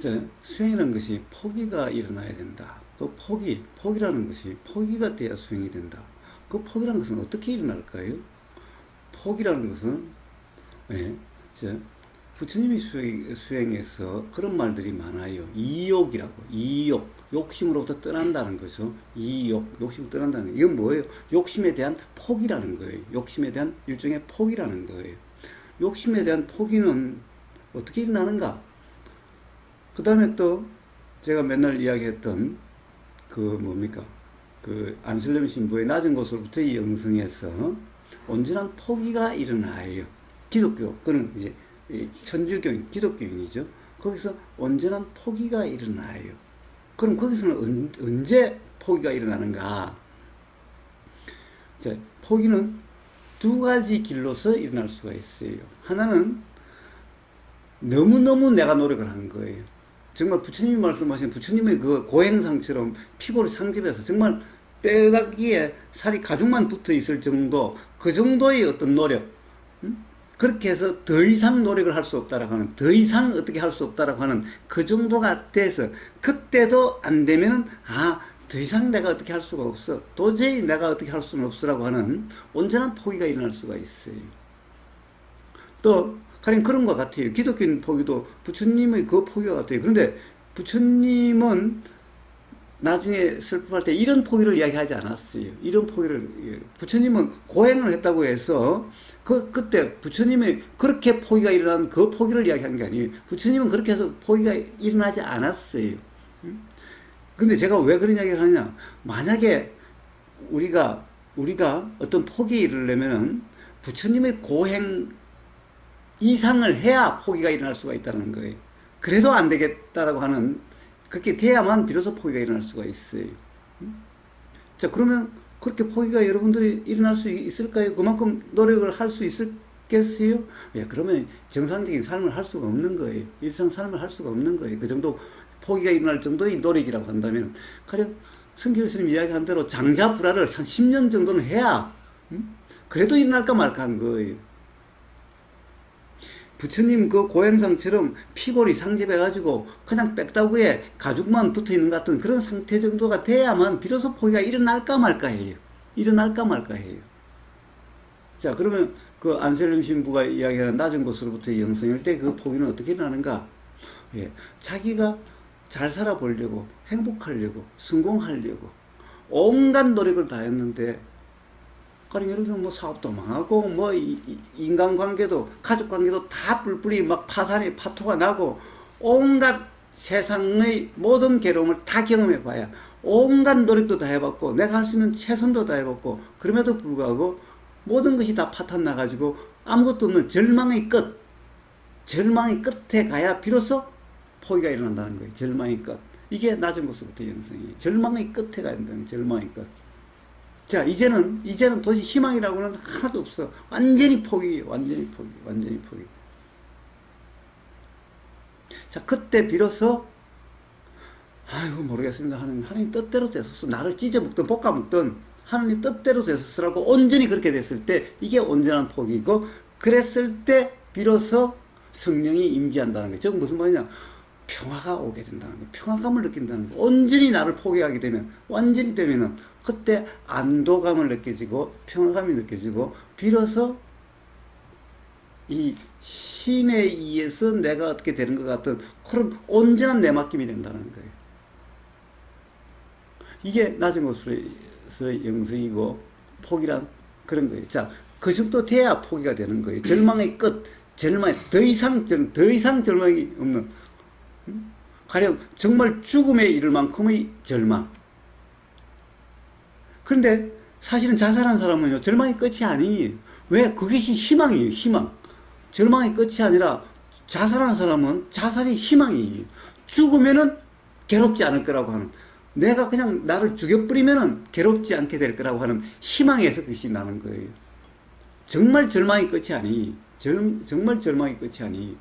자, 수행이라는 것이 포기가 일어나야 된다. 그 포기, 포기라는 것이 포기가 돼야 수행이 된다. 그 포기라는 것은 어떻게 일어날까요? 포기라는 것은, 예, 자, 부처님이 수행, 수행 에서 그런 말들이 많아요. 이욕이라고, 이욕. 욕심으로부터 떠난다는 거죠. 이욕, 욕심으로 떠난다는 거. 이건 뭐예요? 욕심에 대한 포기라는 거예요. 욕심에 대한 일종의 포기라는 거예요. 욕심에 대한 포기는 어떻게 일어나는가? 그 다음에 또 제가 맨날 이야기했던 그 뭡니까? 그 안슬렘 신부의 낮은 곳으로부터 이 영성에서 온전한 포기가 일어나요. 기독교, 그는 이제 이 천주교인, 기독교인이죠. 거기서 온전한 포기가 일어나요. 그럼 거기서는 언, 언제 포기가 일어나는가? 자, 포기는 두 가지 길로서 일어날 수가 있어요. 하나는 너무너무 내가 노력을 한 거예요. 정말 부처님이 말씀하신 부처님의 그 고행상처럼 피고를 상집해서 정말 뼈다귀에 살이 가죽만 붙어 있을 정도 그 정도의 어떤 노력 음? 그렇게 해서 더 이상 노력을 할 수 없다라고 하는 더 이상 어떻게 할 수 없다라고 하는 그 정도가 돼서 그때도 안 되면은 아 더 이상 내가 어떻게 할 수가 없어 도저히 내가 어떻게 할 수는 없으라고 하는 온전한 포기가 일어날 수가 있어요 또 가령 그런 것 같아요 기독교인 포기도 부처님의 그 포기와 같아요 그런데 부처님은 나중에 슬픔할 때 이런 포기를 이야기하지 않았어요. 이런 포기를 예, 부처님은 고행을 했다고 해서 그 그때 부처님이 그렇게 포기가 일어난 그 포기를 이야기한 게 아니에요. 부처님은 그렇게 해서 포기가 일어나지 않았어요. 음? 근데 제가 왜 그런 이야기를 하냐? 만약에 우리가 우리가 어떤 포기에 이르려면은 부처님의 고행 이상을 해야 포기가 일어날 수가 있다는 거예요. 그래도 안 되겠다라고 하는 그렇게 돼야만 비로소 포기가 일어날 수가 있어요. 자, 그러면 그렇게 포기가 여러분들이 일어날 수 있을까요? 그만큼 노력을 할 수 있겠어요? 예, 그러면 정상적인 삶을 할 수가 없는 거예요. 일상 삶을 할 수가 없는 거예요. 그 정도 포기가 일어날 정도의 노력이라고 한다면, 가령 성길 스님 이야기한 대로 장자 불화를 한 10년 정도는 해야, 음? 그래도 일어날까 말까 한 거예요. 부처님 그 고행상처럼 피골이 상집해가지고 그냥 빽다구에 가죽만 붙어 있는 것 같은 그런 상태 정도가 돼야만 비로소 포기가 일어날까 말까 해요. 일어날까 말까 해요. 자, 그러면 그 안셀름 신부가 이야기하는 낮은 곳으로부터 영성일 때 그 포기는 어떻게 일어나는가? 예, 자기가 잘 살아보려고, 행복하려고, 성공하려고, 온갖 노력을 다 했는데 가령 예를 들면 뭐 사업도 망하고 뭐 인간관계도 가족관계도 다 뿔뿔이 막 파산이 파토가 나고 온갖 세상의 모든 괴로움을 다 경험해 봐야 온갖 노력도 다 해봤고 내가 할 수 있는 최선도 다 해봤고 그럼에도 불구하고 모든 것이 다 파탄 나가지고 아무것도 없는 절망의 끝 절망의 끝에 가야 비로소 포기가 일어난다는 거예요. 절망의 끝. 이게 낮은 곳으로부터 영성이 절망의 끝에 가야 된다는 거예요. 절망의 끝 자, 이제는, 이제는 도저히 희망이라고는 하나도 없어. 완전히 포기예요. 완전히 포기. 완전히 포기. 자, 그때 비로소, 아이고, 모르겠습니다. 하나님, 하나님 뜻대로 됐었어. 나를 찢어먹든 볶아먹든 하나님 뜻대로 됐었으라고 온전히 그렇게 됐을 때 이게 온전한 포기고, 그랬을 때 비로소 성령이 임재한다는 거예요. 즉, 무슨 말이냐. 평화가 오게 된다는 거예요. 평화감을 느낀다는 거예요. 온전히 나를 포기하게 되면, 완전히 되면은, 그때 안도감을 느껴지고, 평화감이 느껴지고, 비로소 이 신에 의해서 내가 어떻게 되는 것 같은 그런 온전한 내맡김이 된다는 거예요. 이게 낮은 곳으로서 영성이고, 포기란 그런 거예요. 자, 그 정도 돼야 포기가 되는 거예요. 절망의 끝, 절망의 더 이상, 더 이상 절망이 없는, 가령 정말 죽음에 이를 만큼의 절망. 그런데 사실은 자살한 사람은요, 절망이 끝이 아니에요. 왜? 그것이 희망이에요, 희망. 절망이 끝이 아니라 자살한 사람은 자살이 희망이에요. 죽으면은 괴롭지 않을 거라고 하는. 내가 그냥 나를 죽여버리면은 괴롭지 않게 될 거라고 하는 희망에서 그것이 나는 거예요. 정말 절망이 끝이 아니. 정말 절망이 끝이 아니.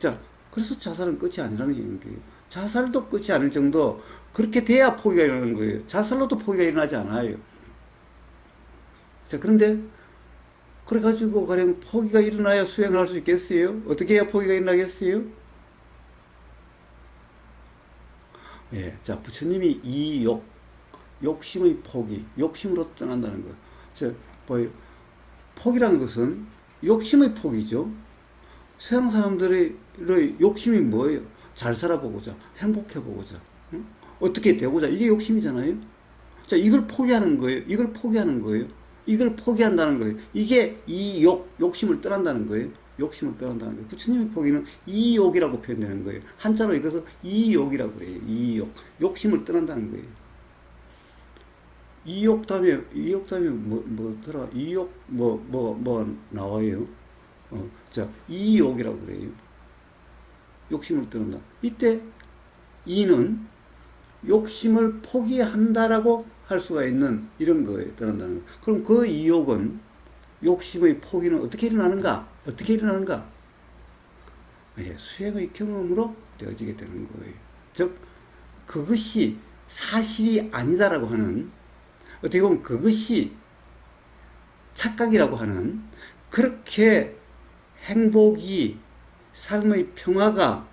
자, 그래서 자살은 끝이 아니라는 거예요. 자살도 끝이 아닐 정도 그렇게 돼야 포기가 일어나는 거예요. 자살로도 포기가 일어나지 않아요. 자 그런데 그래가지고 가령 포기가 일어나야 수행을 할 수 있겠어요? 어떻게 해야 포기가 일어나겠어요? 예, 자 부처님이 이 욕, 욕심의 포기, 욕심으로 떠난다는 거. 저? 포기라는 것은 욕심의 포기죠. 세상 사람들의 욕심이 뭐예요? 잘 살아보고자, 행복해보고자, 응? 어떻게 되고자 이게 욕심이잖아요. 자 이걸 포기하는 거예요. 이걸 포기하는 거예요. 이걸 포기한다는 거예요. 이게 이 욕, 욕심을 떠난다는 거예요. 욕심을 떠난다는 거예요. 부처님의 포기는 이욕이라고 표현되는 거예요. 한자로 읽어서 이욕이라고 그래요. 이욕. 욕심을 떠난다는 거예요. 이욕 다음에, 이욕 다음에 뭐, 뭐더라? 이욕, 뭐, 뭐, 뭐 나와요? 어, 자, 이욕이라고 그래요. 욕심을 떠난다. 이때 이는 욕심을 포기한다라고 할 수가 있는 이런 거에 떠난다는 거. 그럼 그 이욕은 욕심의 포기는 어떻게 일어나는가? 어떻게 일어나는가? 예, 수행의 경험으로 되어지게 되는 거예요. 즉, 그것이 사실이 아니다라고 하는, 어떻게 보면 그것이 착각이라고 하는, 그렇게 행복이, 삶의 평화가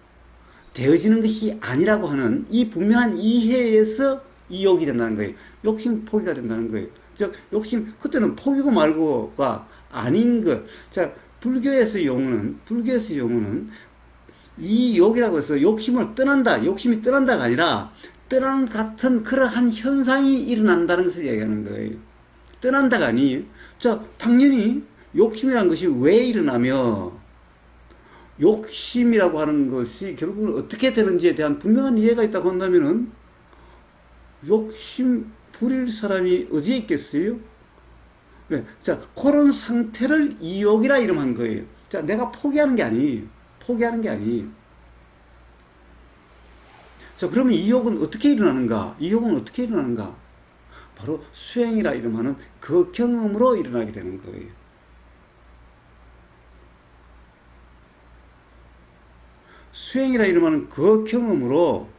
되어지는 것이 아니라고 하는 이 분명한 이해에서 이욕이 된다는 거예요. 욕심 포기가 된다는 거예요. 즉, 욕심, 그때는 포기고 말고가 아닌 것. 자, 불교에서 용어는, 불교에서 용어는 이 욕이라고 해서 욕심을 떠난다, 욕심이 떠난다가 아니라 떠난 같은 그러한 현상이 일어난다는 것을 얘기하는 거예요. 떠난다가 아니에요. 자, 당연히 욕심이라는 것이 왜 일어나며 욕심이라고 하는 것이 결국은 어떻게 되는지에 대한 분명한 이해가 있다고 한다면은 욕심 부릴 사람이 어디에 있겠어요? 네. 자, 그런 상태를 이욕이라 이름한 거예요. 자, 내가 포기하는 게 아니에요. 포기하는 게 아니에요. 자, 그러면 이욕은 어떻게 일어나는가? 이욕은 어떻게 일어나는가? 바로 수행이라 이름하는 그 경험으로 일어나게 되는 거예요. 수행이라 이름하는 그 경험으로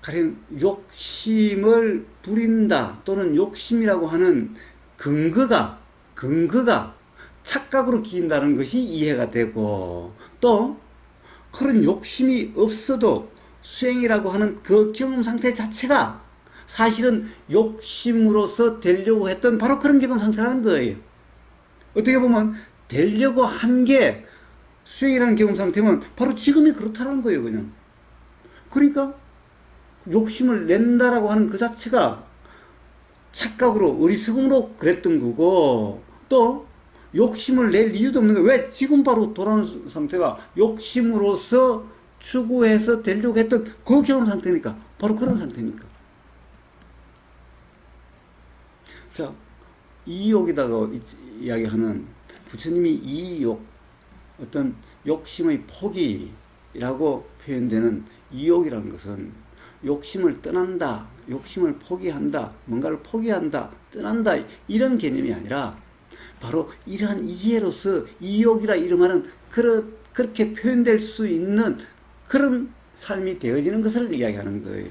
가령 욕심을 부린다 또는 욕심이라고 하는 근거가 근거가 착각으로 기인다는 것이 이해가 되고 또 그런 욕심이 없어도 수행이라고 하는 그 경험 상태 자체가 사실은 욕심으로서 되려고 했던 바로 그런 경험 상태라는 거예요. 어떻게 보면 되려고 한 게 수행이라는 경험 상태면 바로 지금이 그렇다는 거예요, 그냥. 그러니까 욕심을 낸다라고 하는 그 자체가 착각으로 어리석음으로 그랬던 거고 또 욕심을 낼 이유도 없는 거예요. 왜 지금 바로 돌아오는 상태가 욕심으로서 추구해서 되려고 했던 그 경험 상태니까 바로 그런 상태니까. 자, 이욕이다가 이야기하는 부처님이 이욕 어떤 욕심의 포기라고 표현되는 이욕이라는 것은 욕심을 떠난다, 욕심을 포기한다, 뭔가를 포기한다, 떠난다 이런 개념이 아니라 바로 이러한 이해로서 이욕이라 이름하는 그러, 그렇게 표현될 수 있는 그런 삶이 되어지는 것을 이야기하는 거예요.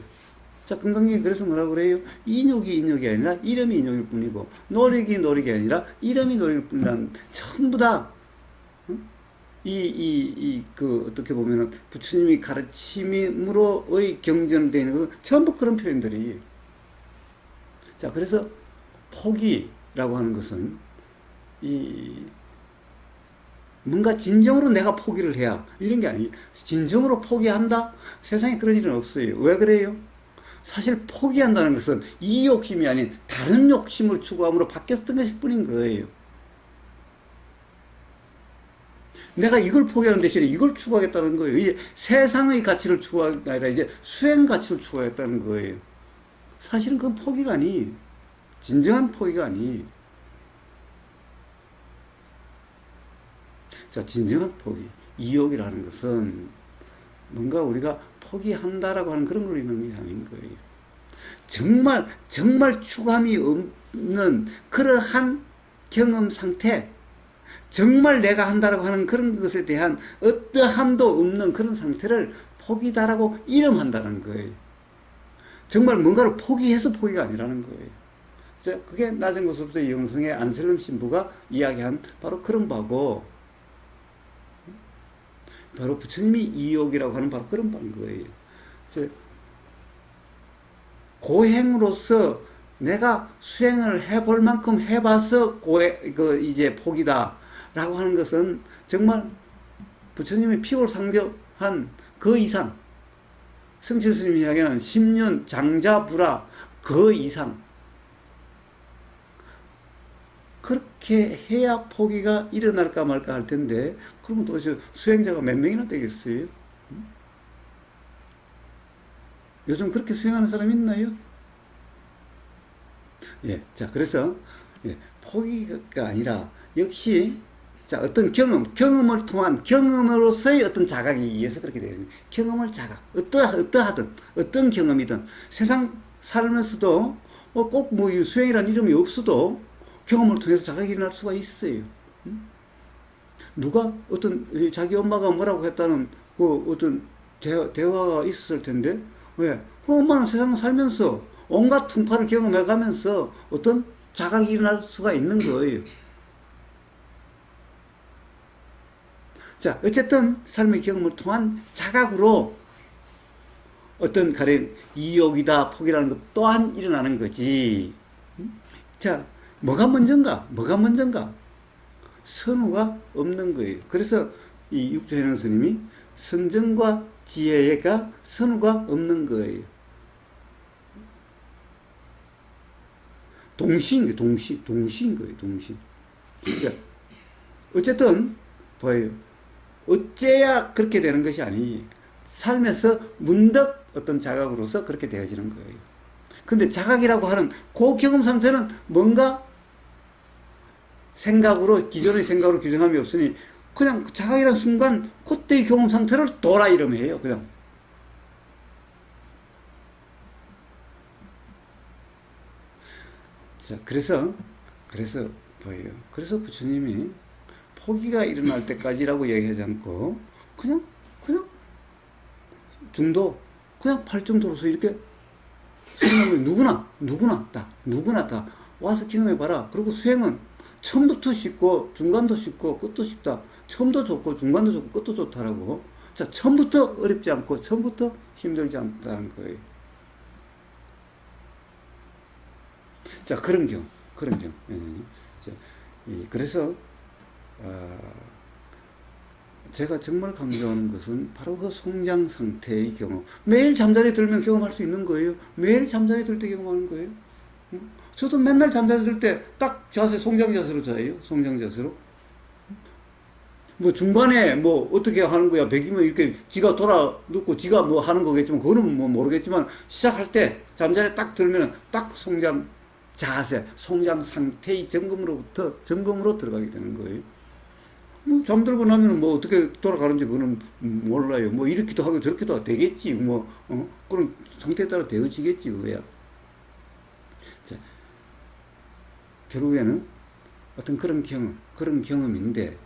자, 건강이 그래서 뭐라고 그래요? 인욕이 인욕이 아니라 이름이 인욕일 뿐이고, 노력이 노력이 아니라 이름이 노력일 뿐이라는 전부 다, 이, 이, 이, 그, 어떻게 보면은, 부처님이 가르침으로의 경전되어 있는 것은 전부 그런 표현들이. 자, 그래서 포기라고 하는 것은, 이, 뭔가 진정으로 내가 포기를 해야, 이런 게 아니에요. 진정으로 포기한다? 세상에 그런 일은 없어요. 왜 그래요? 사실 포기한다는 것은 이 욕심이 아닌 다른 욕심을 추구함으로 바뀌었던 것일 뿐인 거예요. 내가 이걸 포기하는 대신에 이걸 추구하겠다는 거예요. 이제 세상의 가치를 추구하는 게 아니라 이제 수행 가치를 추구하겠다는 거예요. 사실은 그건 포기가 아니에요. 진정한 포기가 아니에요. 자, 진정한 포기. 이욕이라는 것은 뭔가 우리가 포기한다라고 하는 그런 걸 있는 게 아닌 거예요. 정말, 정말 추감이 없는 그러한 경험 상태, 정말 내가 한다라고 하는 그런 것에 대한 어떠함도 없는 그런 상태를 포기다라고 이름한다는 거예요. 정말 뭔가를 포기해서 포기가 아니라는 거예요. 자, 그게 낮은 곳부터 영성의 안셀름 신부가 이야기한 바로 그런 바고, 바로 부처님이 이욕이라고 하는 바로 그런 바인 거예요. 고행으로서 내가 수행을 해볼 만큼 해봐서 고해, 그 이제 복이다 라고 하는 것은 정말 부처님의 피골 상접한 그 이상 성철 스님이 이야기하는 10년 장자부라 그 이상 그렇게 해야 포기가 일어날까 말까 할 텐데 그러면 도대체 수행자가 몇 명이나 되겠어요? 음? 요즘 그렇게 수행하는 사람 있나요? 예, 자 그래서 예, 포기가 아니라 역시 자 어떤 경험, 경험을 통한 경험으로서의 어떤 자각이 의해서 그렇게 되는 거예요. 경험을 자각, 어떠 어떠하든 어떤 경험이든 세상 살면서도 어, 꼭뭐 수행이라는 이름이 없어도 경험을 통해서 자각이 일어날 수가 있어요. 음? 누가 어떤 자기 엄마가 뭐라고 했다는 그 어떤 대화, 대화가 있었을 텐데 왜? 그 엄마는 세상 살면서 온갖 풍파를 경험해 가면서 어떤 자각이 일어날 수가 있는 거예요. 자, 어쨌든 삶의 경험을 통한 자각으로 어떤 가령 이욕이다, 폭이라는 것 또한 일어나는 거지. 음? 자, 뭐가 먼저인가? 뭐가 먼저인가? 선우가 없는 거예요. 그래서 이 육조현영 스님이 선정과 지혜가 선우가 없는 거예요. 동시인 거예요. 동시, 동시인 거예요. 동시. 자, 어쨌든 보여요. 어째야 그렇게 되는 것이 아니 삶에서 문득 어떤 자각으로서 그렇게 되어지는 거예요. 근데 자각이라고 하는 그 경험 상태는 뭔가 생각으로 기존의 생각으로 규정함이 없으니 그냥 자각이라는 순간 그때의 경험 상태를 돌아 이름해요. 그냥 자 그래서 그래서 뭐예요? 그래서 부처님이 포기가 일어날 때까지라고 얘기하지 않고 그냥 그냥 중도 그냥 팔정도로서 이렇게 생각을 누구나 누구나 다 누구나 다 와서 경험해 봐라. 그리고 수행은 처음부터 쉽고 중간도 쉽고 끝도 쉽다. 처음도 좋고 중간도 좋고 끝도 좋다라고. 자 처음부터 어렵지 않고 처음부터 힘들지 않다는 거예요. 자 그런 경우 그런 경우. 예, 예. 자, 이, 그래서 어, 제가 정말 강조하는 것은 바로 그 성장 상태의 경험. 매일 잠자리 들면 경험할 수 있는 거예요. 매일 잠자리 들 때 경험하는 거예요. 응? 저도 맨날 잠자리 들 때 딱 자세, 성장 자세로 자요. 성장 자세로. 뭐 중반에 뭐 어떻게 하는 거야. 백이면 이렇게 지가 돌아 눕고 지가 뭐 하는 거겠지만 그거는 뭐 모르겠지만 시작할 때 잠자리 딱 들면 딱 성장 자세, 성장 상태의 점검으로부터 점검으로 들어가게 되는 거예요. 뭐 잠들고 나면 뭐 어떻게 돌아가는지 그거는 몰라요. 뭐 이렇게도 하고 저렇게도 되겠지. 뭐 어? 그런 상태에 따라 되어지겠지 그거야. 자, 결국에는 어떤 그런 경험, 그런 경험인데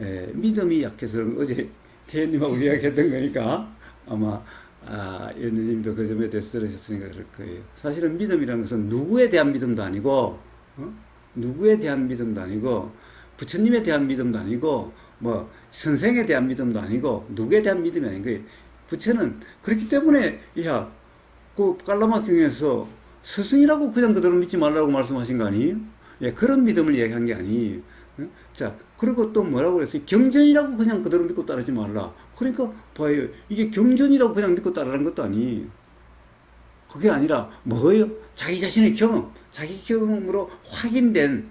에, 믿음이 약해서 어제 태연님하고 이야기했던 거니까 아마 아, 연주님도 그 점에 대해서 들으셨으니까 그럴 거예요. 사실은 믿음이라는 것은 누구에 대한 믿음도 아니고 어? 누구에 대한 믿음도 아니고 부처님에 대한 믿음도 아니고 뭐 선생에 대한 믿음도 아니고 누구에 대한 믿음이 아닌 거예요. 부처는 그렇기 때문에 야, 그 깔라마 경에서 스승이라고 그냥 그대로 믿지 말라고 말씀하신 거 아니에요? 예, 그런 믿음을 얘기한 게 아니에요. 어? 자, 그리고 또 뭐라고 그랬어요? 경전이라고 그냥 그대로 믿고 따르지 말라. 그러니까 봐요. 이게 경전이라고 그냥 믿고 따르는 것도 아니에요. 그게 아니라 뭐예요? 자기 자신의 경험, 자기 경험으로 확인된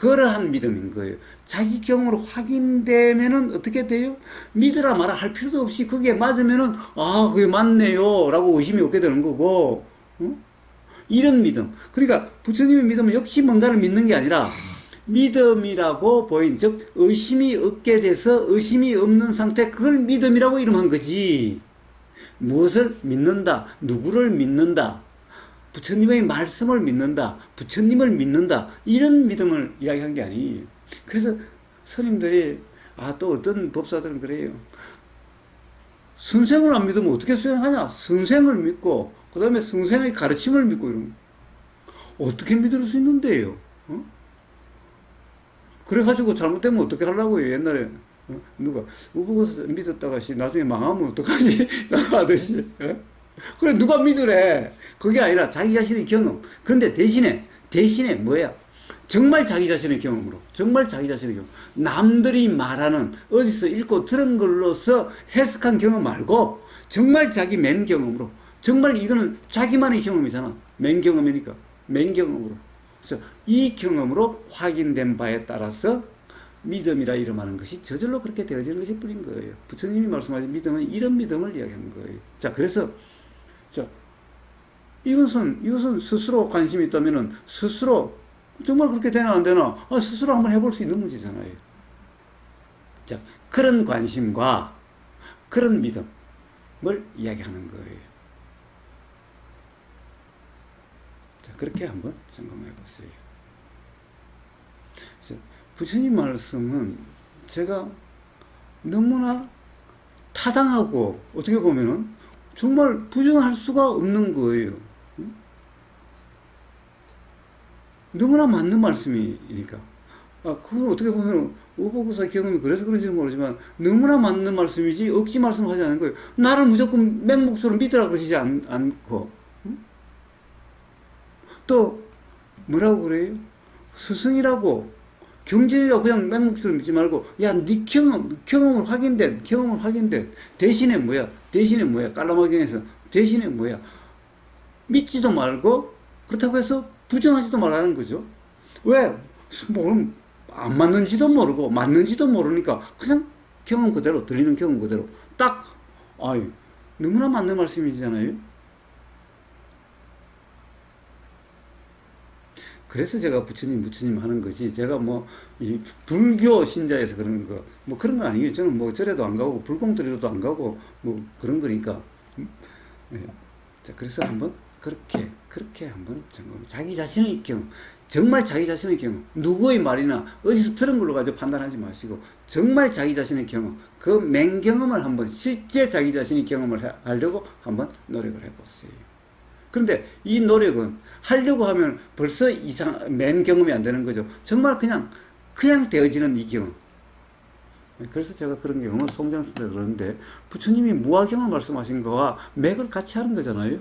그러한 믿음인 거예요. 자기 경험으로 확인되면은 어떻게 돼요? 믿으라 말아 할 필요도 없이 그게 맞으면은 아 그게 맞네요 라고 의심이 없게 되는 거고 어? 이런 믿음 그러니까 부처님의 믿음은 역시 뭔가를 믿는 게 아니라 믿음이라고 보인 즉 의심이 없게 돼서 의심이 없는 상태 그걸 믿음이라고 이름한 거지 무엇을 믿는다 누구를 믿는다 부처님의 말씀을 믿는다. 부처님을 믿는다. 이런 믿음을 이야기한 게 아니에요. 그래서 스님들이 아 또 어떤 법사들은 그래요. 선생을 안 믿으면 어떻게 수행하냐? 선생을 믿고 그 다음에 선생의 가르침을 믿고 이런 어떻게 믿을 수 있는데요? 어? 그래가지고 잘못되면 어떻게 하려고 요? 옛날에 어? 누가 우부고서 믿었다가 씨 나중에 망하면 어떡하지? 하듯이 어? 그래 누가 믿으래? 그게 아니라 자기 자신의 경험. 그런데 대신에 대신에 뭐야 정말 자기 자신의 경험으로 정말 자기 자신의 경험. 남들이 말하는 어디서 읽고 들은 걸로서 해석한 경험 말고 정말 자기 맨 경험으로 정말 이거는 자기만의 경험이잖아. 맨 경험이니까. 맨 경험으로. 그래서 이 경험으로 확인된 바에 따라서 믿음이라 이름하는 것이 저절로 그렇게 되어지는 것이 뿐인 거예요. 부처님이 말씀하신 믿음은 이런 믿음을 이야기하는 거예요. 자, 그래서 자, 이것은 이것은 스스로 관심이 있다면은 스스로 정말 그렇게 되나 안 되나 아, 스스로 한번 해볼 수 있는 문제잖아요. 자, 그런 관심과 그런 믿음을 이야기하는 거예요. 자, 그렇게 한번 점검해 보세요. 부처님 말씀은 제가 너무나 타당하고 어떻게 보면은 정말 부정할 수가 없는 거예요. 응? 너무나 맞는 말씀이니까. 아, 그건 어떻게 보면 오보고사 경험이 그래서 그런지는 모르지만 너무나 맞는 말씀이지 억지 말씀하지 않은 거예요. 나를 무조건 맹목처럼 믿으라 그러시지 않, 않고 응? 또 뭐라고 그래요? 스승이라고 경진이라고 그냥 맹목처럼 믿지 말고 야네 경험 경험을 확인된 경험을 확인된. 대신에 뭐야? 대신에 뭐야? 깔라마경에서. 대신에 뭐야? 믿지도 말고 그렇다고 해서 부정하지도 말라는 거죠. 왜? 뭐안 맞는지도 모르고 맞는지도 모르니까 그냥 경험 그대로 들리는 경험 그대로 딱 아유 너무나 맞는 말씀이잖아요 그래서 제가 부처님 부처님 하는 것이 제가 뭐이 불교 신자에서 그러는 거뭐 그런 거 아니에요. 저는 뭐 절에도 안 가고 불공들에도 안 가고 뭐 그런 거니까. 음, 네. 자 그래서 한번 그렇게 그렇게 한번 점검. 자기 자신의 경험, 정말 자기 자신의 경험, 누구의 말이나 어디서 들은 걸로 가지고 판단하지 마시고 정말 자기 자신의 경험, 그 맹경험을 한번 실제 자기 자신의 경험을 해- 하려고 한번 노력을 해보세요. 그런데 이 노력은 하려고 하면 벌써 이상 맨 경험이 안 되는 거죠. 정말 그냥 그냥 되어지는 이 경험. 그래서 제가 그런 경험을 송장수다 그러는데 부처님이 무화경을 말씀하신 거와 맥을 같이 하는 거잖아요.